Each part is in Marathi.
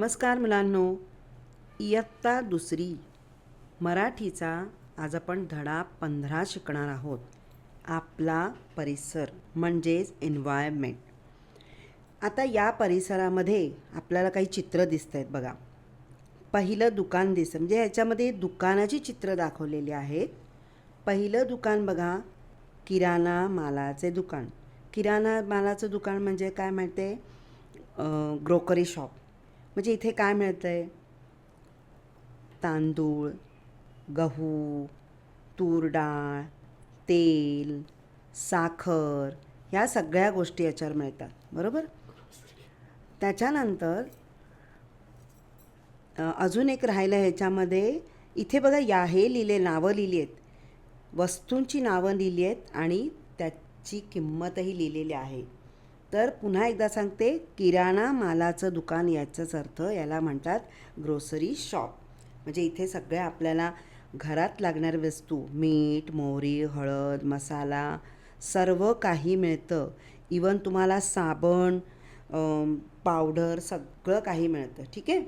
नमस्कार मुलांनो. इयत्ता दुसरी. मराठीचा आज आपण धडा पंधरा शिकणार आहोत. आपला परिसर म्हणजेच एन्व्हायरमेंट आता या परिसरामध्ये आपल्याला काही चित्र दिसत आहेत बघा. पहिलं दुकान दिसतं म्हणजे ह्याच्यामध्ये दुकानाची चित्र दाखवलेली आहेत पहिलं दुकान बघा किराणा मालाचे दुकान. किराणा मालाचं दुकान म्हणजे काय माहिती आहे ग्रोकरी शॉप म्हणजे इथे काय मिळतं आहे तांदूळ गहू तूर डाळ तेल साखर ह्या सगळ्या गोष्टी याच्यावर मिळतात. बरोबर? त्याच्यानंतर अजून एक राहिलं ह्याच्यामध्ये इथे बघा या हे लिहिले नावं लिहिली आहेत. वस्तूंची नावं लिहिली आहेत आणि त्याची किंमतही लिहिलेली आहे. तर पुन्हा एकदा सांगते किराणा मालाचं दुकान याचाच अर्थ याला म्हणतात ग्रोसरी शॉप म्हणजे इथे सगळ्या आपल्याला घरात लागणाऱ्या वस्तू मीठ मोहरी हळद मसाला सर्व काही मिळतं. इवन तुम्हाला साबण पावडर सगळं काही मिळतं ठीक आहे?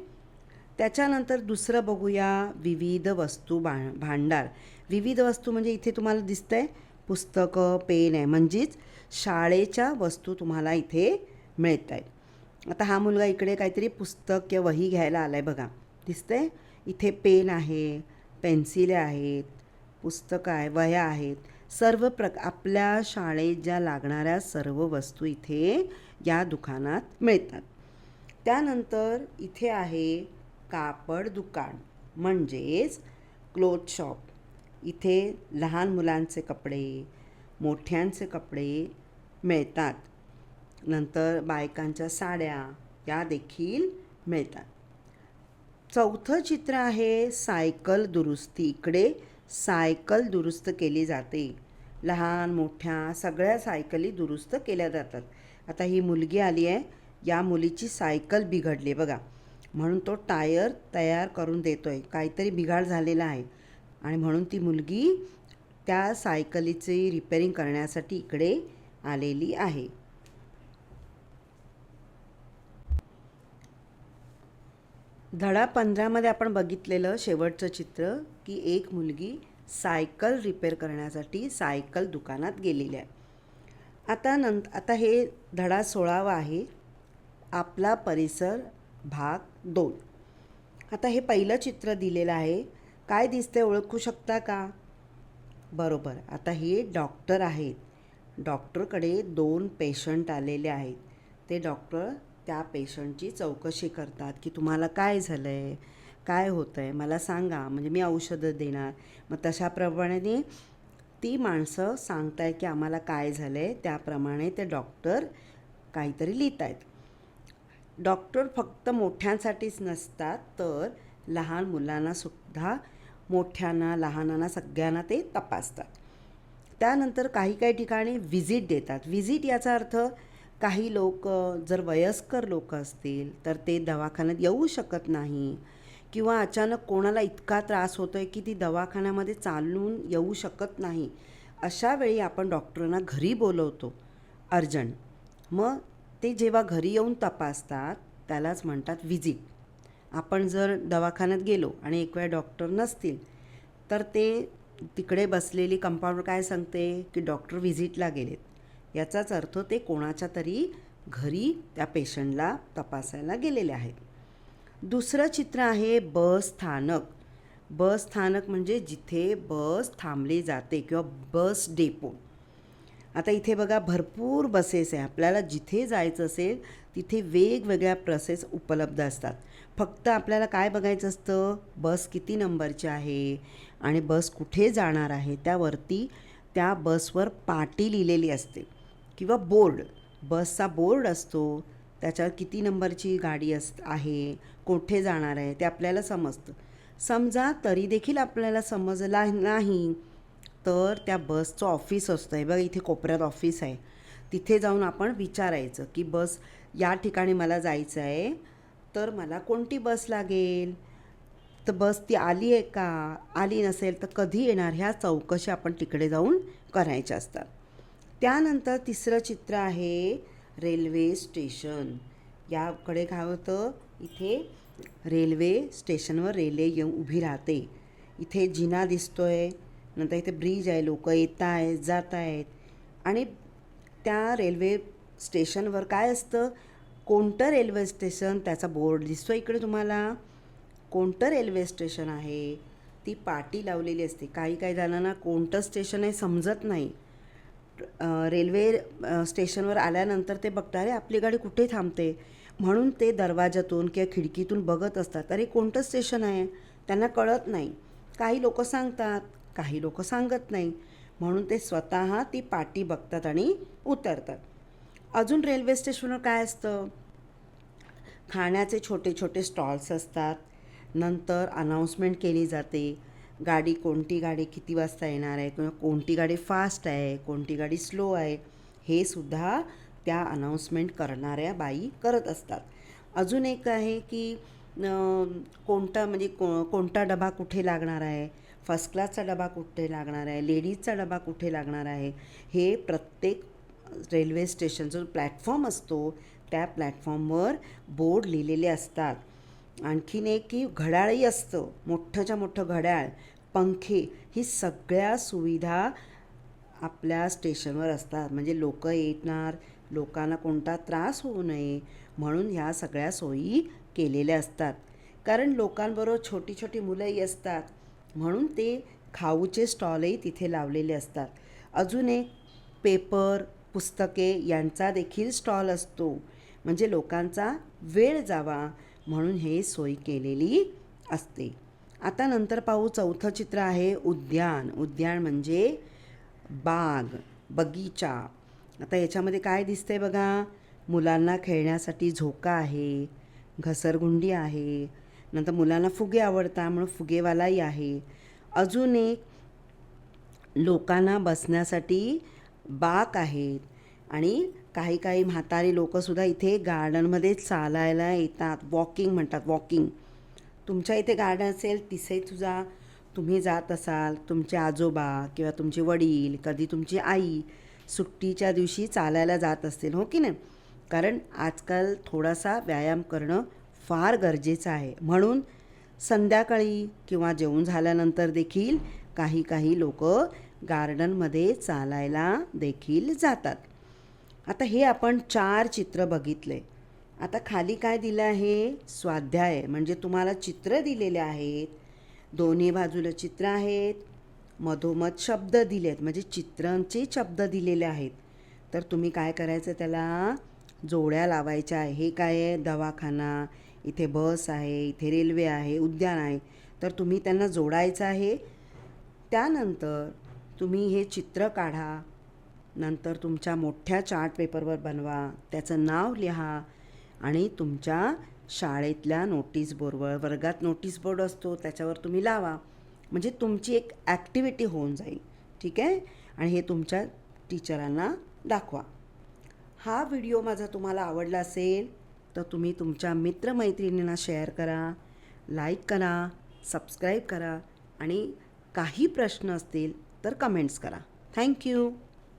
त्याच्यानंतर दुसरं बघूया विविध वस्तू भा भांडार. विविध वस्तू म्हणजे इथे तुम्हाला दिसतं आहे पुस्तकं पेन आहे. म्हणजेच शाळेच्या वस्तू तुम्हाला इथे मिळत आहेत आता हा मुलगा इकडे काहीतरी पुस्तक किंवा वही घ्यायला आला आहे बघा. दिसतंय? इथे पेन आहे पेन्सिले आहेत पुस्तकं आहे वह्या आहेत. सर्व प्रक आपल्या शाळेत ज्या लागणाऱ्या सर्व वस्तू इथे या दुकानात मिळतात. त्यानंतर इथे आहे कापड दुकान. म्हणजेच क्लोथ शॉप. इथे लहान मुलांचे कपडे मोठ्यांचे कपडे मिळतात. नंतर बायकांच्या साड्या या देखील मिळतात. चौथं चित्र आहे सायकल दुरुस्ती. इकडे सायकल दुरुस्त केली जाते. लहान मोठ्या सगळ्या सायकली दुरुस्त केल्या जातात. आता ही मुलगी आली आहे. या मुलीची सायकल बिघडली बघा म्हणून तो टायर तयार करून देतो आहे काहीतरी बिघाड झालेला आहे. आणि म्हणून ती मुलगी त्या सायकलीची रिपेरिंग करण्यासाठी इकडे आलेली आहे. धडा पंधरामध्ये आपण बघितलेलं शेवटचं चित्र की एक मुलगी सायकल रिपेअर करण्यासाठी सायकल दुकानात गेलेली आहे. आता नंत आता हे धडा सोळावा आहे. आपला परिसर भाग दोन. आता हे पहिलं चित्र दिलेलं आहे. काय दिसते ओळखू शकता का? बरोबर. आता हे डॉक्टर आहेत. डॉक्टरकडे दोन पेशंट आलेले आहेत. ते डॉक्टर त्या पेशंटची चौकशी करतात की तुम्हाला काय झालं आहे काय होतं आहे मला सांगा. म्हणजे मी औषधं देणार. मग तशाप्रमाणे ती माणसं सांगत आहेत की आम्हाला काय झालं आहे त्याप्रमाणे ते डॉक्टर काहीतरी लिहित आहेत डॉक्टर फक्त मोठ्यांसाठीच नसतात तर लहान मुलांनासुद्धा मोठ्यांना लहानांना सगळ्यांना ते तपासतात. त्यानंतर काही काही ठिकाणी व्हिजिट देतात. व्हिजिट याचा अर्थ काही लोक जर वयस्कर लोक असतील तर ते दवाखान्यात येऊ शकत नाही किंवा अचानक कोणाला इतका त्रास होतो आहे की ती दवाखान्यामध्ये चालून येऊ शकत नाही. अशा वेळी आपण डॉक्टरांना घरी बोलवतो. अर्जंट. मग ते जेव्हा घरी येऊन तपासतात त्यालाच म्हणतात व्हिजिट आपण जर दवाखान्यात गेलो आणि एक वेळ डॉक्टर नसतील तर ते तिकडे बसलेली कंपाऊंडर काय सांगते की डॉक्टर व्हिजिटला गेलेत. याचाच अर्थ ते कोणाच्या तरी घरी त्या पेशंटला तपासायला गेलेले आहेत. दुसरं चित्र आहे बस स्थानक. बस स्थानक म्हणजे जिथे बस थांबली जाते किंवा बस डेपो. आता इथे बघा भरपूर बसेस आहे. आपल्याला जिथे जायचं असेल तिथे वेगवेगळ्या बसेस उपलब्ध असतात. फक्त आपल्याला काय बघायचं असतं? बस किती नंबरची आहे आणि बस कुठे जाणार आहे? त्यावरती त्या बसवर पाटी लिहिलेली असते. किंवा बोर्ड बसचा बोर्ड असतो. त्याच्यावर किती नंबरची गाडी अस आहे? कुठे जाणार आहे? ते आपल्याला समजतं. समजा तरी देखील आपल्याला समजला नाही. तर त्या बसचं ऑफिस असतं. आहे बघा इथे कोपऱ्यात ऑफिस आहे. तिथे जाऊन आपण विचारायचं की बस या ठिकाणी मला जायचं आहे तर मला कोणती बस लागेल? तर बस ती आली आहे का? आली नसेल तर कधी येणार? ह्या चौकशी आपण तिकडे जाऊन करायच्या असतात. त्यानंतर तिसरं चित्र आहे रेल्वे स्टेशन. याकडे काय होतं? इथे रेल्वे स्टेशनवर रेल्वे येऊन उभी राहते. इथे जिना दिसतोय. नंतर इथे ब्रिज आहे लोक येत आहेत जात आहेत आणि त्या रेल्वे स्टेशनवर काय असतं? कोणतं रेल्वे स्टेशन? त्याचा बोर्ड दिसतो इकडे तुम्हाला. कोणतं रेल्वे स्टेशन आहे? ती पाटी लावलेली असते. काही काही जणांना कोणतं स्टेशन आहे समजत नाही. रेल्वे स्टेशनवर आल्यानंतर ते बघता अरे आपली गाडी कुठे थांबते? म्हणून ते दरवाजातून किंवा खिडकीतून बघत असतात. अरे कोणतं स्टेशन आहे? त्यांना कळत नाही. काही लोक सांगतात काही लोक सांगत नाही. म्हणून ते स्वतः ती पाटी बघतात आणि उतरतात. अजून रेल्वे स्टेशनवर काय असतं? खाण्याचे छोटे छोटे स्टॉल्स असतात. नंतर अनाऊन्समेंट केली जाते. गाडी कोणती गाडी किती वाजता येणार आहे किंवा कोणती गाडी फास्ट आहे कोणती गाडी स्लो आहे हे सुद्धा त्या अनाऊन्समेंट करणाऱ्या बाई करत असतात. अजून एक आहे की कोणता म्हणजे को कोणता डबा कुठे लागणार आहे? फर्स्ट क्लासचा डबा कुठे लागणार आहे? लेडीजचा डबा कुठे लागणार आहे? हे प्रत्येक रेल्वे स्टेशनचा जो प्लॅटफॉर्म असतो त्या प्लॅटफॉर्मवर बोर्ड लिहिलेले असतात. आणखीन एक की घड्याळही असतं. मोठंच्या मोठं घड्याळ पंखे ही सगळ्या सुविधा आपल्या स्टेशनवर असतात. म्हणजे लोक येणार लोकांना कोणता त्रास होऊ नये म्हणून ह्या सगळ्या सोयी केलेल्या असतात. कारण लोकांबरोबर छोटी छोटी मुलंही असतात. म्हणून ते खाऊचे स्टॉलही तिथे लावलेले असतात. अजून एक पेपर पुस्तके यांचा देखील स्टॉल असतो. म्हणजे लोकांचा वेळ जावा म्हणून हे सोय केलेली असते. आता नंतर पाहू चौथं चित्र आहे उद्यान. उद्यान म्हणजे बाग बगीचा. आता याच्यामध्ये काय दिसतंय बघा? मुलांना खेळण्यासाठी झोका आहे घसरगुंडी आहे नंतर मुलांना फुगे आवडतात म्हणून फुगेवालाही आहे. अजून एक लोकांना बसण्यासाठी बाक आहेत आणि काही काही म्हातारी लोकंसुद्धा इथे गार्डनमध्ये चालायला येतात. वॉकिंग म्हणतात वॉकिंग. तुमच्या इथे गार्डन असेल तिथे तुझा तुम्ही जात असाल तुमचे आजोबा किंवा तुमचे वडील कधी तुमची आई सुट्टीच्या दिवशी चालायला जात असतील हो की नाही? कारण आजकाल थोडासा व्यायाम करणं फार गरजेचं आहे. म्हणून संध्याकाळी किंवा जेवण झाल्यानंतर देखील काही काही लोक गार्डनमध्ये चालायला देखील जातात. आता हे आपण चार चित्र बघितले. आता खाली काय दिलं आहे? स्वाध्याय म्हणजे तुम्हाला चित्र दिलेले आहेत. दोन्ही बाजूला चित्र आहेत. मधोमध शब्द दिले आहेत म्हणजे चित्रांचे शब्द दिलेले आहेत. तर तुम्ही काय करायचं त्याला? जोड्या लावायच्या आहे. हे काय आहे? दवाखाना. इथे बस आहे इथे रेल्वे आहे उद्यान आहे. तर तुम्ही त्यांना जोडायचं आहे. त्यानंतर तुम्ही हे चित्र काढा. नंतर तुमच्या मोठ्या चार्ट पेपरवर बनवा. त्याचं नाव लिहा आणि तुमच्या शाळेतल्या नोटीस बोर्डवर वर्गात नोटीस बोर्ड असतो त्याच्यावर तुम्ही लावा. म्हणजे तुमची एक ॲक्टिव्हिटी होऊन जाईल. ठीक आहे? आणि हे तुमच्या टीचरांना दाखवा. हा व्हिडिओ माझा तुम्हाला आवडला असेल तर तुम्ही तुमच्या मित्रमैत्रिणींना शेअर करा लाईक करा सबस्क्राईब करा आणि काही प्रश्न असतील तर कमेंट्स करा. थँक्यू